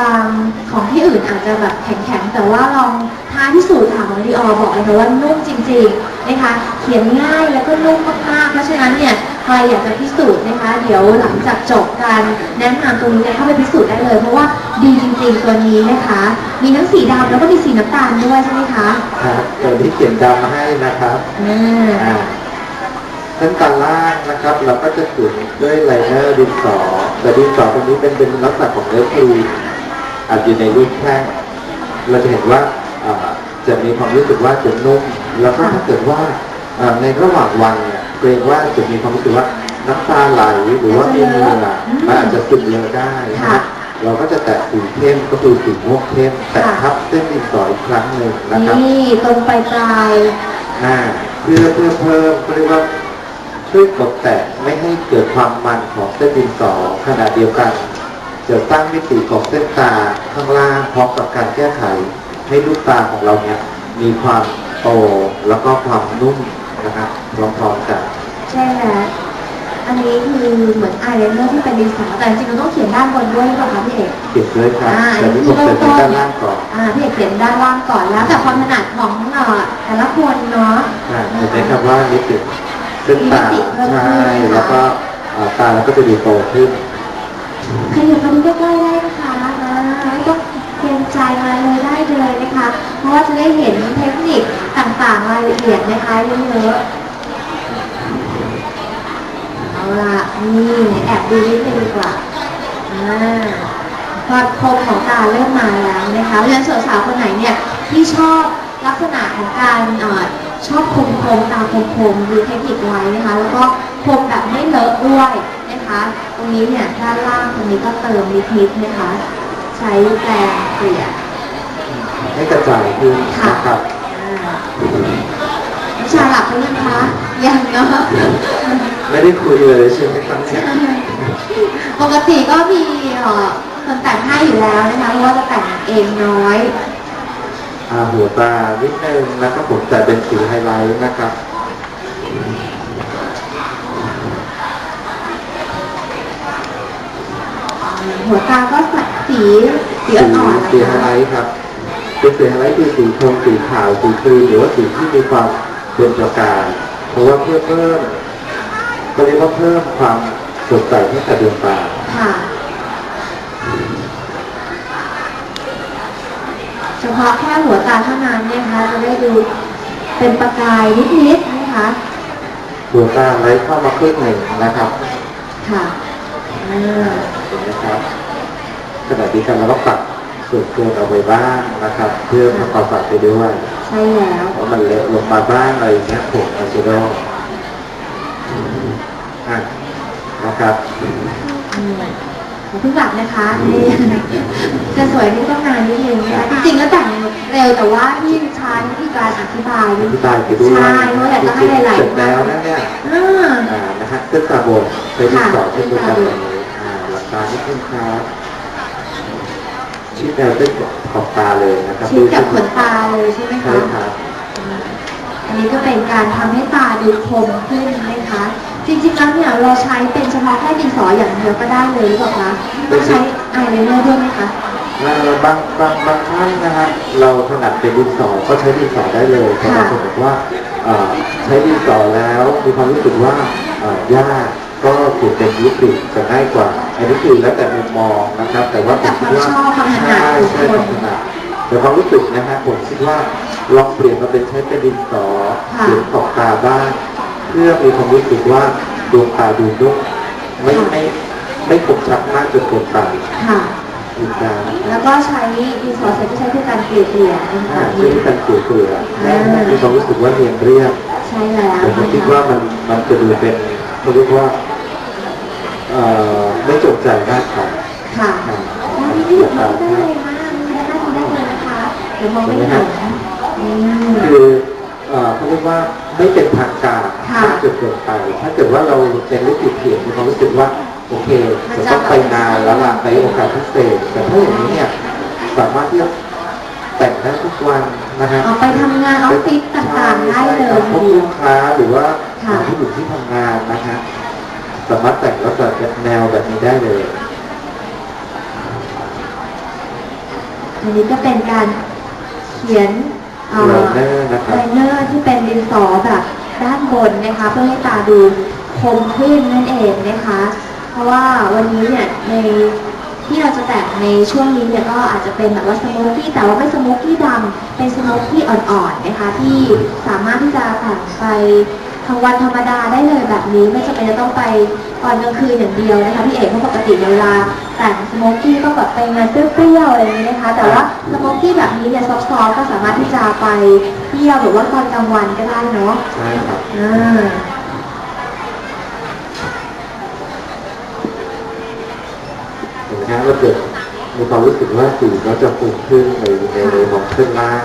บางของที่อื่นอาจจะแบบแข็งๆ แต่ว่าลองท้าพิสูจน์ค่ะของดีออบอกเลยค่ะว่านุ่มจริงๆนะคะ เขียนง่ายแล้วก็นุ่มมากๆ เพราะฉะนั้นเนี่ยใครอยากจะพิสูจน์นะคะ เดี๋ยวหลังจากจบการแนะนำตรงนี้เนี่ยเข้าไปพิสูจน์ได้เลย เพราะว่าดีจริงๆตัวนี้นะคะ มีทั้งสีดำแล้วก็มีสีน้ำตาลด้วยใช่ไหมคะครับเดี๋ยวนี้เขียนดำให้นะครับอ่าอ่าขั้นตอนล่างนะครับ เราก็จะจุดด้วยไลเนอร์ดินสอแต่ดินสอตัวนี้เป็นเป็นลักษณะของเนื้อครีม อาจอยู่ในรูปแท่งเราจะเห็นว่าอ่าจะมีความรู้สึกว่าจะนุ่มแล้วก็ถ้าเกิดว่าอ่าในระหว่างวันเนี่ยเกรงว่าจะมีความรู้สึกว่าน้ำตาไหลหรือว่ามีเหงื่อมันอาจจะซึมเยอะได้นะครับเราก็จะแตะสีเข้มก็คือสีม่วงเข้มแตะทับเส้นดินสออีกครั้งหนึ่งนะครับนี่ตรงปลายปลายอ่าเพื่อเพื่อเพิ่มเขาเรียกว่าช่วยกดแตะไม่ให้เกิดความมันของเส้นดินสอขณะเดียวกัน จะสร้างมิติของเส้นตาข้างล่างพร้อมกับการแก้ไข ให้ลูกตาของเราเนี่ยมีความโตแล้วก็ความนุ่มนะครับพร้อมๆกันๆใช่แล้วอันนี้คือเหมือนอายไลเนอร์ที่เป็นดินสอแต่จริงๆเราต้องเขียนด้านบนด้วยหรือเปล่าคะพี่เอกเก็บด้วยครับอ่าแต่ที่ผมเสริมที่ด้านล่างก่อนอ่าพี่เอกเขียนด้านล่างก่อนแล้ว แต่ความถนัดของเอ่อแต่ละคนเนาะอ่าเห็นไหมครับว่ามิติเส้นตามีมิติเพิ่มขึ้นใช่ค่ะแล้วก็อ่าตาเราก็จะดูโตขึ้น ขยับมาดูใกล้ๆได้นะคะอ่าไม่ต้องเกรงใจมาเลยได้เลยนะคะ เพราะว่าจะได้เห็นเทคนิคต่างๆรายละเอียดนะคะเยอะๆเอาล่ะนี่แอบดูนิดนึงดีกว่าอ่าความคมของตาเริ่มมาแล้วนะคะเพราะฉะนั้นสาวๆคนไหนเนี่ยที่ชอบลักษณะของการอชอบคมคมตาคมคมดูเทคนิคไว้นะคะ แล้วก็คมแบบไม่เลอะด้วยนะคะ ตรงนี้เนี่ยด้านล่างตรงนี้ก็เติมนิดๆนะคะ ใช้แปรงเกลี่ย ให้กระจายขึ้นค่ะ นะครับอ่าน้ำชาหลับไปยังคะยังเนาะไม่ได้คุยเลยใช่ไหมครับเนี่ยปกติก็มีเอ่อคนแต่งให้อยู่แล้วนะคะเพราะว่าจะแต่งเองน้อยอ่าหัวตานิดนึงนะครับผมแต่เป็นสีไฮไลท์นะครับ หัวตาก็ใส่สีสีอ่อนๆสีนะไฮไลคะท์ครับ เป็นสีไฮไลท์คือสีโทนสีขาวสีครีมหรือว่าสีที่มีความเป็นประกายเพราะว่าเพื่อเพิ่มก็เรียกว่าเพิ่มความสดใสให้กับดวงตาค่ะเฉพาะแค่หัวตาเท่านั้นเนี่ยนะคะจะได้ดูเป็นประกายนิดๆนะคะดวงตาไลท์เข้ามาครึ่งหนึ่งนะครับ ค่ะอ่าเห็นไหมครับขณะเดียวกันเราก็ปรับ ส่วนเกินเอาไว้บ้างนะครับ เพื่อทำความสะอาดไปด้วยใช่แล้วเพราะมันเลอะลงมาบ้างอะไรอย่างเงี้ยผมอาจจะโดนอะนะครับอืมอย่าเพิ่งหลับนะคะนี่จะสวยนี่ต้องนานนิดนึงนะคะจริงๆแล้วแต่งเร็วแต่ว่าที่ใช้วิธีการอธิบายอนี่ธิบายไปด้วยใช่เพราะอยากจะให้หลายๆเสร็จแล้วนะเนี่ยอ่าอ่านะฮะเส้นตาบนไปที่สองเช่นเดียวกันเลยอ่าหลับตานิดนึงครับ ชี้แนวเส้นขอบตาเลยนะครับชิดกับขนตาเลยใช่ไหมใช่คะครับอันนี้ก็เป็นการทำให้ตาดูคมขึ้นนะคะ จริงๆแล้วเนี่ยเราใช้เป็นเฉพาะแค่ดินสออย่างเดียวก็ได้เลยหรือเปล่าคะต้องใช้อายไลเนอร์ด้วยไหมคะอ่าบางบางบางท่านนะฮะเราถนัดเป็นดินสอก็ใช้ดินสอได้เลยแต่บางคนบอกว่าเอ่อใช้ดินสอแล้วมีความรู้สึกว่าเอ่อยาก ก็เปลี่ยนเป็นลิปสติกจะง่ายกว่า อันนี้คือแล้วแต่มุมมองนะครับ แต่ว่าผมคิดว่าแต่ความชอบความถนัดใช่ของใช่คนความถนัดแต่ความรู้สึกนะฮะผมคิดว่าลองเปลี่ยนมาเป็นใช้เป็นดินสอค่ะเขียนขอบตาบ้างเพื่อมีความรู้สึกว่าดวงตาดูนุ่มไม่ไม่ไม่คมชัดมากจนเกินไปค่ะอีกอย่างแล้วก็ใช้ดินสอเสร็จก็ใช้เพื่อการเกลี่ยเกลี่ยเป็นแบอ่าบช่วยนี้กันเกลี่ยเกลี่ยอ่ามีความรู้สึกว่าเรียนเรียบใช่แล้วแต่ผมคิดว่ามันมันจะดูเป็นเขาเรียกว่าเอ่อ ไม่จงใจมากค่ะค่ะอ่าได้ที่ได้ได้เลยมากได้ได้ได้เลยนะคะเดี๋ยวมองไม่เห็นอืมคือเอ่อเขาเรียกว่าไม่เป็นทางการค่ะมากจนเกินไป ถ้าเกิดว่าเราเป็นลิขิตเขียนมีความรู้สึกว่าโอเคมันจะจะต้องไปนานแล้วล่ะไปโอกาสพิเศษแต่ถ้าอย่างนี้เนี่ยสามารถที่จะแต่งได้ทุกวันนะฮะออกไปทำงานออฟฟิศต่างๆได้เลยพบลูกค้าหรือว่าค่ะผู้หญิงที่ทำงานนะฮะ สามารถแต่งลักษณะแนวแบบนี้ได้เลยอันนี้ก็เป็นการเขียนไลเนอร์นะครับไลเนอร์ที่เป็นดินสอแบบด้านบนนะคะ เพื่อให้ตาดูคมขึ้นนั่นเองนะคะ เพราะว่าวันนี้เนี่ยในที่เราจะแต่งในช่วงนี้เนี่ยก็อาจจะเป็นแบบว่าสโมกกี้แต่ว่าไม่สโมกกี้ดำเป็นสโมกกี้อ่อนๆนะคะ ที่สามารถที่จะแต่งไปางวันธรรมดาได้เลยแบบนี้ ไม่จำเป็นจะต้องไปตอนกลางคืนอย่างเดียวนะคะพี่เอกเพราะปกติเวลาแต่งสโมกกี้ต้องแบบไปงานเปรี้ยวๆอะไรอย่างนี้นะคะ แต่ว่าสโมกกี้แบบนี้เนี่ยซอฟต์ๆก็สามารถที่จะไปเที่ยวหรือว่าตอนกลางวันก็ได้เนาะใช่ครับอ่าเห็นไหมฮะเราเกิดมีความรู้สึกว่าสีก็จะฟูขึ้นในในในของขึ้นล่าง